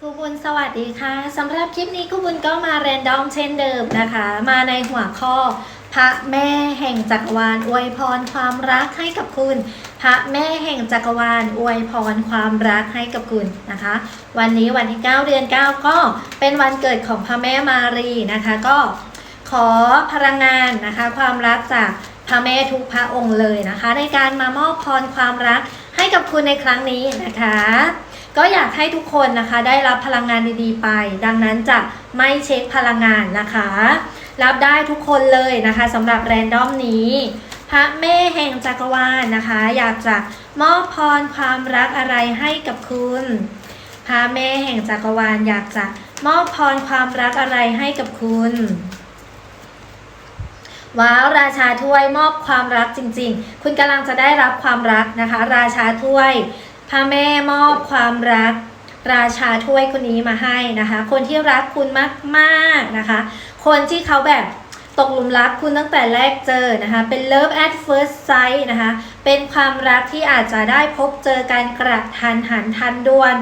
ครูบุญสวัสดีค่ะสำหรับคลิปนี้ครูบุญก็มาแรนดอมเช่นเดิมนะคะ มาในหัวข้อ พระแม่แห่งจักรวาลอวยพรความรักให้กับคุณ พระแม่แห่งจักรวาลอวยพรความรักให้กับคุณนะคะ วันนี้วันที่ 9 เดือน 9 ก็เป็นวันเกิดของพระแม่มารีนะคะ ก็ขอพลังงานนะคะ ความรักจากพระแม่ทุกพระองค์เลยนะคะ ในการมามอบพรความรักให้กับคุณในครั้งนี้นะคะ ก็อยากให้ทุกคนนะคะได้รับพลังงานดีๆไป ดังนั้นจะไม่เช็คพลังงานนะคะ รับได้ทุกคนเลยนะคะสำหรับแรนดอมนี้พระแม่แห่งจักรวาลนะคะ อยากจะมอบพรความรักอะไรให้กับคุณพระแม่แห่งจักรวาลอยากจะมอบพรความรักอะไรให้กับคุณว้าวราชาถ้วยมอบความรักจริง ๆ คุณกำลังจะได้รับความรักนะคะ ราชาถ้วย พระแม่มอบความรัก ราชาถ้วยคนนี้มาให้นะคะ คนที่รักคุณมากๆนะคะ คนที่เขาแบบตกหลุมรักคุณตั้งแต่แรกเจอนะคะ เป็น love at first sight นะคะ เป็นความรักที่อาจจะได้พบเจอการกระทันหันทันด่วน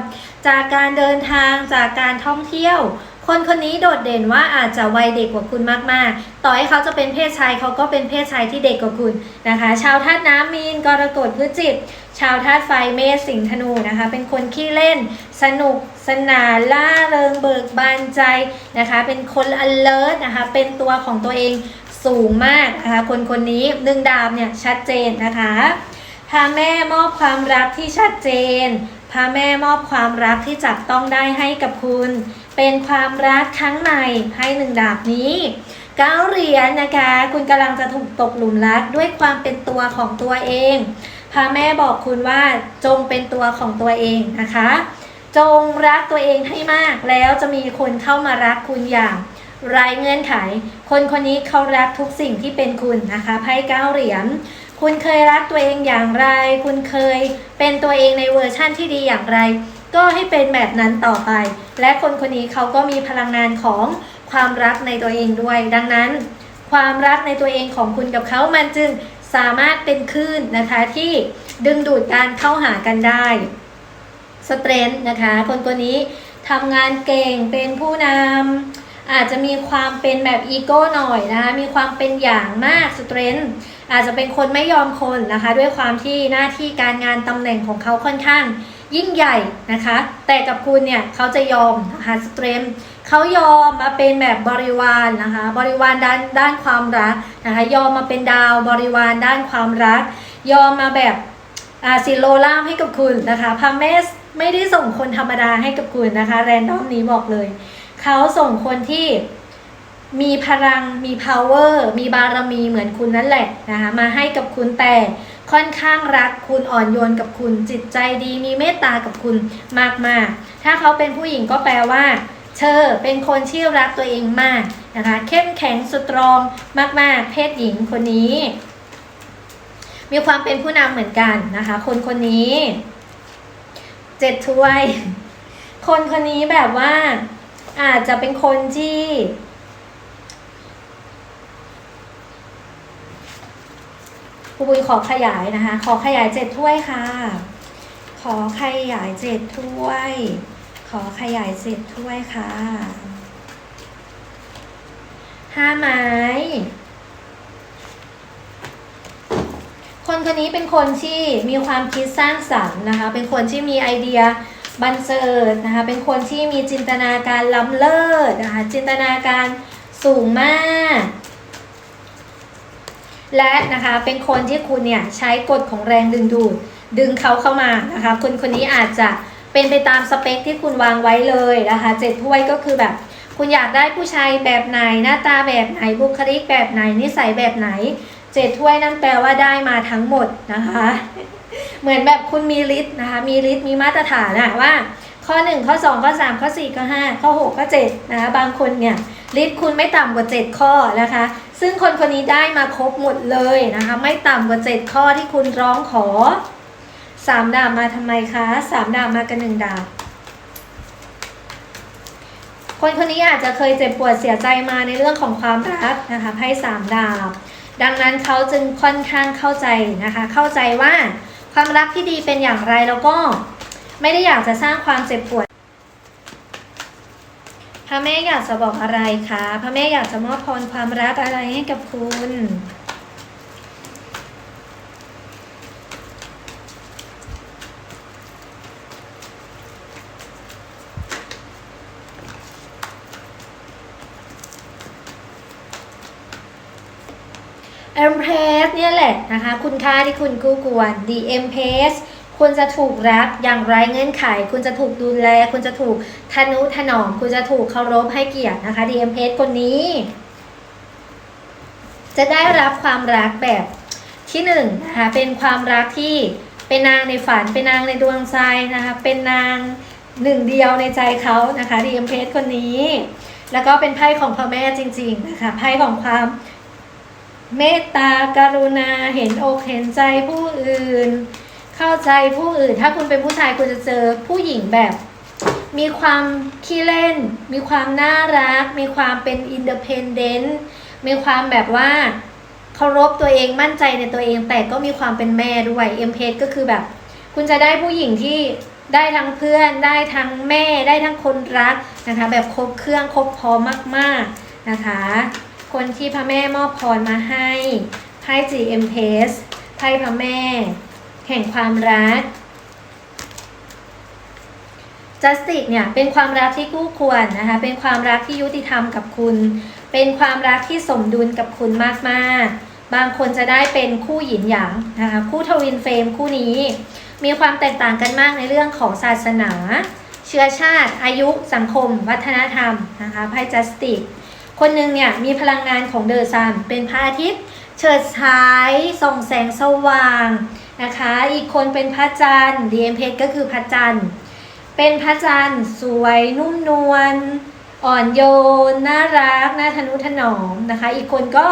จากการเดินทางจากการท่องเที่ยว คนคนนี้โดดเด่นว่าอาจจะวัยเด็กกว่าคุณมากๆ ต่อให้เขาจะเป็นเพศชายเขาก็เป็นเพศชายที่เด็กกว่าคุณนะคะ ชาวธาตุน้ำมีนกรกฎพฤจิกชาวธาตุไฟเมษสิงห์ธนูนะคะ เป็นคนขี้เล่น สนุกสนานล่าเริงเบิกบานใจนะคะ เป็นคน alert นะคะ เป็นตัวของตัวเองสูงมากนะคะ คนคนนี้หนึ่งดาบเนี่ยชัดเจนนะคะพระแม่มอบความรักที่ชัดเจนพระแม่มอบความรักที่จับต้องได้ให้กับคุณ เป็นความรักครั้งใหม่ให้หนึ่งดาบนี้เก้าเหรียญนะคะ คุณกำลังจะถูกตกหลุมรักด้วยความเป็นตัวของตัวเองพระแม่บอกคุณว่าจงเป็นตัวของตัวเองนะคะ จงรักตัวเองให้มากแล้วจะมีคนเข้ามารักคุณอย่างไร้เงื่อนไข คนคนนี้เขารักทุกสิ่งที่เป็นคุณนะคะไพ่เก้าเหรียญคุณเคยรักตัวเองอย่างไร คุณเคยเป็นตัวเองในเวอร์ชั่นที่ดีอย่างไร ก็ให้เป็นแบบนั้นต่อไป และคนคนนี้เขาก็มีพลังงานของความรักในตัวเองด้วย ดังนั้น ความรักในตัวเองของคุณกับเขามันจึงสามารถเป็นคลื่นนะคะที่ดึงดูดการเข้าหากันได้สเตรนท์นะคะ คนตัวนี้ทำงานเก่งเป็นผู้นำอาจจะมีความเป็นแบบอีโก้หน่อยนะคะมีความเป็นอย่างมากสเตรนท์อาจจะเป็นคนไม่ยอมคนนะคะ ด้วยความที่หน้าที่การงานตำแหน่งของเขาค่อนข้าง ยิ่งใหญ่นะคะ แต่กับคุณเนี่ยเขาจะยอมนะคะสเตรนท์เขายอมมาเป็นแบบบริวารนะคะ บริวารด้านด้านความรักนะคะ ยอมมาเป็นดาวบริวารด้านความรัก ยอมมาแบบอาสิโลล่ามให้กับคุณนะคะพาเมสไม่ได้ส่งคนธรรมดาให้กับคุณนะคะ แรนดอมนี้บอกเลย เขาส่งคนที่มีพลังมี power มีบารมีเหมือนคุณนั่นแหละนะคะมาให้กับคุณแต่ ค่อนข้างรักคุณอ่อนโยนกับคุณ จิตใจดีมีเมตตากับคุณมากๆ ถ้าเขาเป็นผู้หญิงก็แปลว่าเธอเป็นคนที่รักตัวเองมากนะคะเข้มแข็งสตรองมาก ๆ เพศหญิงคนนี้ มีความเป็นผู้นำเหมือนกันนะคะ คนคนนี้เจ็ดถ้วย คนคนนี้แบบว่าอาจจะเป็นคนที่ ครูบุญขอขยายนะคะ ขอขยายเจ็ดถ้วยค่ะ ขอขยายเจ็ดถ้วย ขอขยายเจ็ดถ้วยค่ะห้าไม้คนคนนี้เป็นคนที่มีความคิดสร้างสรรค์นะคะ เป็นคนที่มีไอเดียบันเจิดนะคะ เป็นคนที่มีจินตนาการล้ำเลิศนะคะ จินตนาการสูงมาก และนะคะเป็นคนที่คุณเนี่ยใช้กฎของแรงดึงดูด ดึงเขาเข้ามานะคะคนคนนี้อาจจะเป็นไปตามสเปคที่คุณวางไว้เลยนะคะเจ็ดถ้วยก็คือแบบ คุณอยากได้ผู้ชายแบบไหนหน้าตาแบบไหนบุคลิกแบบไหนนิสัยแบบไหนเจ็ดถ้วยนั่นแปลว่าได้มาทั้งหมดนะคะ เหมือนแบบคุณมีลิสต์นะคะมีลิสต์มีมาตรฐานอะว่า ข้อ 1 ข้อ 2 ข้อ 3 ข้อ 4 ข้อ 5 ข้อ 6 ข้อ 7 นะคะบางคนเนี่ยลิสต์คุณไม่ต่ำกว่า 7 ข้อนะคะ ซึ่งคนคนนี้ได้มาครบหมดเลยนะคะ ไม่ต่ำกว่า 7 ข้อที่คุณร้องขอ 3 ดาบมาทำไมคะ 3 ดาบมากันหนึ่งดาบคนคนนี้อาจจะเคยเจ็บปวดเสียใจมาในเรื่องของความรักนะคะไพ่สามดาบ ดังนั้นเขาจึงค่อนข้างเข้าใจนะคะ เข้าใจว่าความรักที่ดีเป็นอย่างไรแล้วก็ ไม่ได้อยากจะสร้างความเจ็บปวด ระแม่อยากจะบอกอะไรคะพระแม่อยากจะมอบพรความรักอะไรให้กับคุณเอ็มเพสเนี่ยแหละนะคะ คุณค่าที่คุณกู้กวน The e m p r e s s คุณจะถูกรักอย่างไร้เงื่อนไข คุณจะถูกดูแล คุณจะถูกทนุถนอม คุณจะถูกเคารพให้เกียรตินะคะ The e m p r e s s คนนี้ จะได้รับความรักแบบที่หนึ่งนะคะเป็นความรักที่เป็นนางในฝันเป็นนางในดวงใจนะคะเป็นนางหนึ่งเดียวในใจเขานะคะ The e m p r e s s คนนี้ แล้วก็เป็นไพ่ของพระแม่จริงๆนะคะไพ่ของความเมตตากรุณาเห็นอกเห็นใจผู้อื่น เข้าใจผู้อื่น ถ้าคุณเป็นผู้ชายคุณจะเจอผู้หญิงแบบ มีความขี้เล่น มีความน่ารัก มีความเป็นอินเดเพนเดนต์มีความแบบว่าเคารพตัวเองมั่นใจในตัวเอง แต่ก็มีความเป็นแม่ด้วยเอ็มเพก็คือแบบ คุณจะได้ผู้หญิงที่ได้ทั้งเพื่อนได้ทั้งแม่ได้ทั้งคนรักนะคะ แบบครบเครื่องครบพร้อมมาก ๆนะคะ คนที่พระแม่มอบพรมาให้ไพ่ GM p a s ไพ่พระแม่ แห่งความรัก Justice เนี่ยเป็นความรักที่คู่ควรนะคะ เป็นความรักที่ยุติธรรมกับคุณ เป็นความรักที่สมดุลกับคุณมากๆ บางคนจะได้เป็นคู่หยินหยางนะคะคู่ทวินเฟรมคู่นี้ มีความแตกต่างกันมากในเรื่องของศาสนา เชื้อชาติ อายุสังคม วัฒนธรรมนะคะไพ่ Justice คนหนึ่งเนี่ยมีพลังงานของเดอะซันเป็นพระอาทิตย์ เฉิดฉายส่องแสงสว่าง นะคะ อีกคนเป็นพระจันทร์ดีเอ็มเพก็คือพระจันทร์ เป็นพระจันทร์สวยนุ่มนวลอ่อนโยน น่ารัก น่าทนุถนอมนะคะ อีกคนก็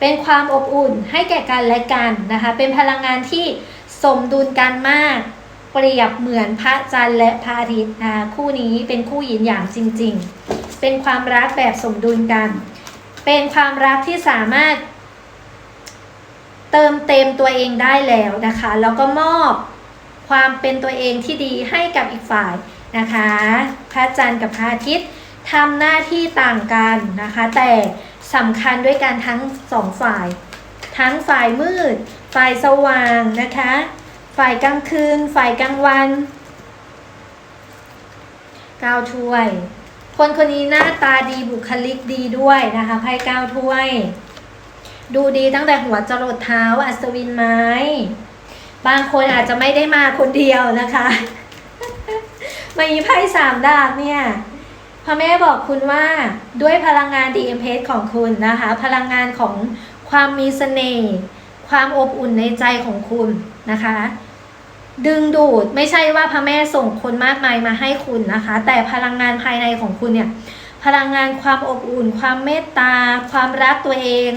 เป็นความอบอุ่นให้แก่กันและกันนะคะ เป็นพลังงานที่สมดุลกันมาก เปรียบเหมือนพระจันทร์และพระอาทิตย์นะคะคู่นี้เป็นคู่หยินหยางจริง ๆ เป็นความรักแบบสมดุลกัน เป็นความรักที่สามารถ เติมเต็มตัวเองได้แล้วนะคะ แล้วก็มอบความเป็นตัวเองที่ดีให้กับอีกฝ่ายนะคะพระจันทร์กับพระอาทิตย์ทำหน้าที่ต่างกันนะคะ แต่สำคัญด้วยกันทั้งสองฝ่าย ทั้งฝ่ายมืด ฝ่ายสว่างนะคะ ฝ่ายกลางคืน ฝ่ายกลางวันก้าวถ้วย คนคนนี้หน้าตาดีบุคลิกดีด้วยนะคะไพ่ก้าวถ้วย ดูดีตั้งแต่หัวจรดเท้าอัศวินไม้ บางคนอาจจะไม่ได้มาคนเดียวนะคะมีไพ่สามดาบเนี่ยพระแม่บอกคุณว่าด้วยพลังงาน DMP ของคุณนะคะ พลังงานของความมีเสน่ห์ความอบอุ่นในใจของคุณนะคะ ดึงดูดไม่ใช่ว่าพระแม่ส่งคนมากมายมาให้คุณนะคะ แต่พลังงานภายในของคุณเนี่ย พลังงานความอบอุ่น ความเมตตา ความรักตัวเอง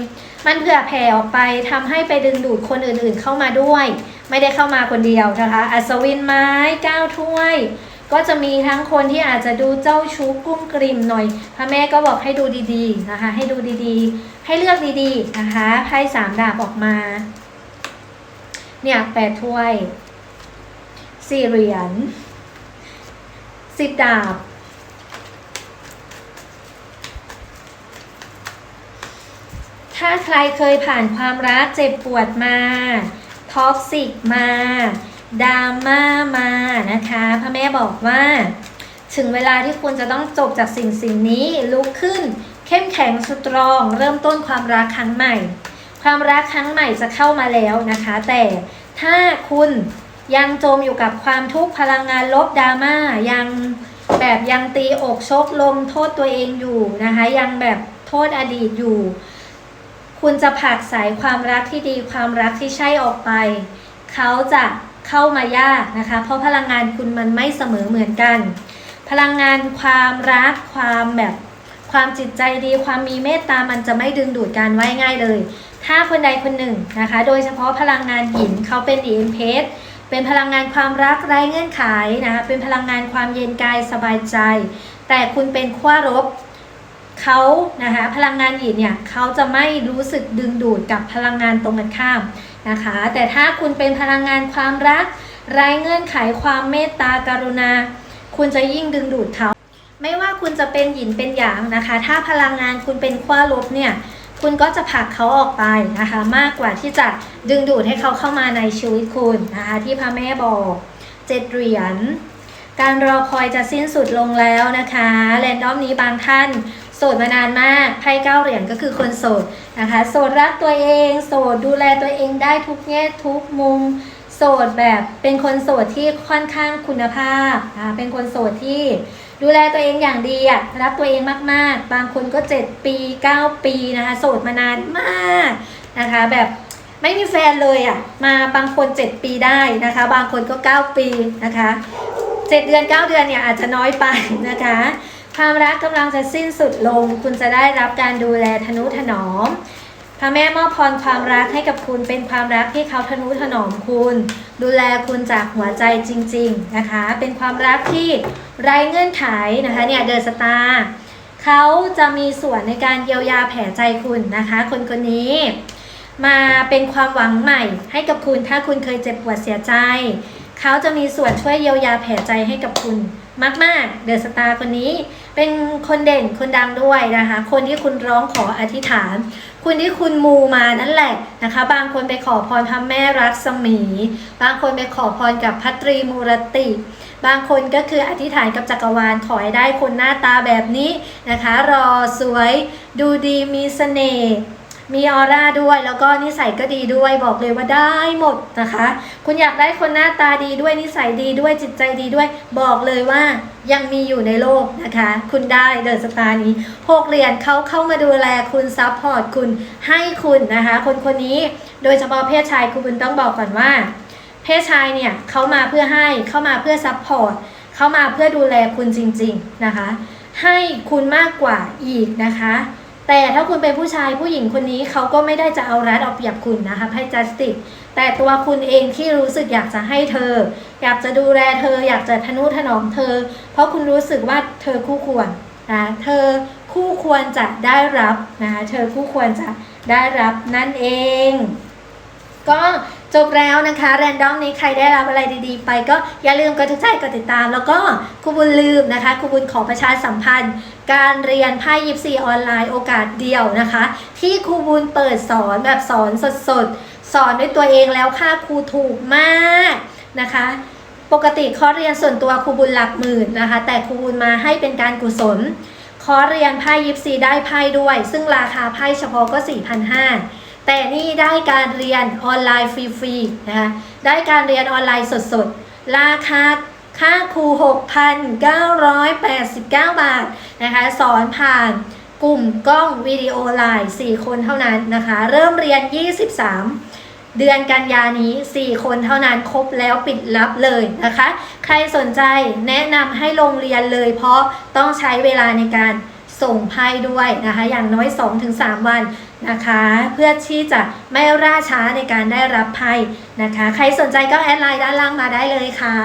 มันเผื่อแผ่ออกไปทำให้ไปดึงดูดคนอื่นๆเข้ามาด้วย ไม่ได้เข้ามาคนเดียวนะคะอัศวินไม้ก้าวถ้วย ก็จะมีทั้งคนที่อาจจะดูเจ้าชู้กุ้มกริมหน่อย พระแม่ก็บอกให้ดูดีๆนะคะ ให้ดูดีๆ ให้เลือกดีๆนะคะไพ่สามดาบออกมา เนี่ยแปดถ้วยสี่เหรียญสิบดาบ ถ้าใครเคยผ่านความรักเจ็บปวดมาท็อกซิกมาดราม่ามานะคะพระแม่บอกว่า ถึงเวลาที่คุณจะต้องจบจากสิ่งสิ่งนี้ลุกขึ้น เข้มแข็งสตรอง เริ่มต้นความรักครั้งใหม่ ความรักครั้งใหม่จะเข้ามาแล้วนะคะ แต่ถ้าคุณยังจมอยู่กับความทุกข์พลังงานลบดราม่ายังแบบยังตีอกชกลมโทษตัวเองอยู่นะคะ ยังแบบโทษอดีตอยู่ คุณจะผลักสายความรักที่ดีความรักที่ใช่ออกไป เขาจะเข้ามายากนะคะ เพราะพลังงานคุณมันไม่เสมอเหมือนกัน พลังงานความรักความแบบความจิตใจดีความมีเมตตามันจะไม่ดึงดูดกันไว้ง่ายเลย ถ้าคนใดคนหนึ่งนะคะ โดยเฉพาะพลังงานหินเขาเป็นอีเอ็มเพสเป็นพลังงานความรักไร้เงื่อนไขนะคะเป็นพลังงานความเย็นกายสบายใจ แต่คุณเป็นขั้วรบ เขานะคะพลังงานหยินเนี่ยเขาจะไม่รู้สึกดึงดูดกับพลังงานตรงกันข้ามนะคะ แต่ถ้าคุณเป็นพลังงานความรักไร้เงื่อนไขความเมตตากรุณา คุณจะยิ่งดึงดูดเขาไม่ว่าคุณจะเป็นหยินเป็นหยางนะคะ ถ้าพลังงานคุณเป็นขั้วลบเนี่ยคุณก็จะผลักเขาออกไปนะคะ มากกว่าที่จะดึงดูดให้เขาเข้ามาในชีวิตคุณนะคะ ที่พระแม่บอกเจ็ดเหรียญการรอคอยจะสิ้นสุดลงแล้วนะคะแรนดอมนี้บางท่าน โสดมานานมากไพ่เก้าเหรียญก็คือคนโสดนะคะโสดรักตัวเอง โสดดูแลตัวเองได้ทุกแง่ทุกมุม โสดแบบเป็นคนโสดที่ค่อนข้างคุณภาพนะคะเป็นคนโสดที่ดูแลตัวเองอย่างดีอะรักตัวเองมากๆ บางคนก็ 7 ปี 9 ปีนะคะโสดมานานมากนะคะแบบไม่มีแฟนเลยอะมาบางคน 7 ปีได้นะคะ บางคนก็ 9 ปีนะคะเจ็ดเดือน 9 เดือนเนี่ยอาจจะน้อยไปนะคะ ความรักกำลังจะสิ้นสุดลง คุณจะได้รับการดูแลทนุถนอมพระแม่มอบพรความรักให้กับคุณเป็นความรักที่เขาทนุถนอมคุณ ดูแลคุณจากหัวใจจริง ๆนะคะ เป็นความรักที่ไร้เงื่อนไขนะคะเนี่ยเดอะสตาร์เขาจะมีส่วนในการเยียวยาแผลใจคุณนะคะ คนคนนี้ มาเป็นความหวังใหม่ให้กับคุณถ้าคุณเคยเจ็บปวดเสียใจ เขาจะมีส่วนช่วยเยียวยาแผลใจให้กับคุณมากๆเดอะสตาร์คนนี้ เป็นคนเด่นคนดังด้วยนะคะ คนที่คุณร้องขออธิษฐาน คุณที่คุณมูมานั่นแหละนะคะ บางคนไปขอพรพระแม่รักษมี บางคนไปขอพรกับพัตรีมูรติ บางคนก็คืออธิษฐานกับจักรวาลขอให้ได้คนหน้าตาแบบนี้นะคะ รอสวย ดูดีมีเสน่ห์ มีออร่าด้วยแล้วก็นิสัยก็ดีด้วยบอกเลยว่าได้หมดนะคะ คุณอยากได้คนหน้าตาดีด้วยนิสัยดีด้วยจิตใจดีด้วย บอกเลยว่ายังมีอยู่ในโลกนะคะ คุณได้เดอะสตาร์นี้หกเหรียญเขาเข้ามาดูแลคุณซัพพอร์ตคุณให้คุณนะคะ คนคนนี้โดยเฉพาะเพศชายคุณบุญต้องบอกก่อนว่า เพศชายเนี่ยเขามาเพื่อให้เข้ามาเพื่อซัพพอร์ตเข้ามาเพื่อดูแลคุณจริง ๆนะคะ ให้คุณมากกว่าอีกนะคะ แต่ถ้าคุณเป็นผู้ชายผู้หญิงคนนี้เขาก็ไม่ได้จะเอารัดเอาเปรียบคุณนะคะให้จัสติกแต่ตัวคุณเองที่รู้สึกอยากจะให้เธอ อยากจะดูแลเธอ อยากจะทนุถนอมเธอ เพราะคุณรู้สึกว่าเธอคู่ควรนะเธอคู่ควรจะได้รับนะคะเธอคู่ควรจะได้รับนั่นเอง ก็ จบแล้วนะคะแรนดอมนี้ใครได้รับอะไรดีๆ ไปก็อย่าลืมกดถูกใจกดติดตาม แล้วก็ครูบุญลืมนะคะครูบุญขอประชาสัมพันธ์ การเรียนไพ่ยิปซีออนไลน์โอกาสเดียวนะคะ ที่ครูบุญเปิดสอนแบบสอนสดๆ สอนด้วยตัวเองแล้วค่าครูถูกมากนะคะปกติคอร์สเรียนส่วนตัวครูบุญหลักหมื่นนะคะ แต่ครูบุญมาให้เป็นการกุศลคอร์สเรียนไพ่ยิปซีได้ไพ่ด้วย ซึ่งราคาไพ่เฉพาะก็4,500 แต่นี่ได้การเรียนออนไลน์ฟรีๆนะคะได้การเรียนออนไลน์สดๆ ราคาค่าครู 6,989 บาทนะคะสอนผ่านกลุ่มกล้องวิดีโอไลน์ 4 คนเท่านั้นนะคะ เริ่มเรียน 23 เดือนกันยานี้ 4 คนเท่านั้นครบแล้วปิดรับเลยนะคะ ใครสนใจแนะนำให้ลงเรียนเลยเพราะต้องใช้เวลาในการ ส่งไพ่ด้วยนะคะ อย่างน้อย 2-3 วันนะคะ เพื่อที่จะไม่ร่าช้าในการได้รับไพ่นะคะ ใครสนใจก็แอดไลน์ด้านล่างมาได้เลยค่ะ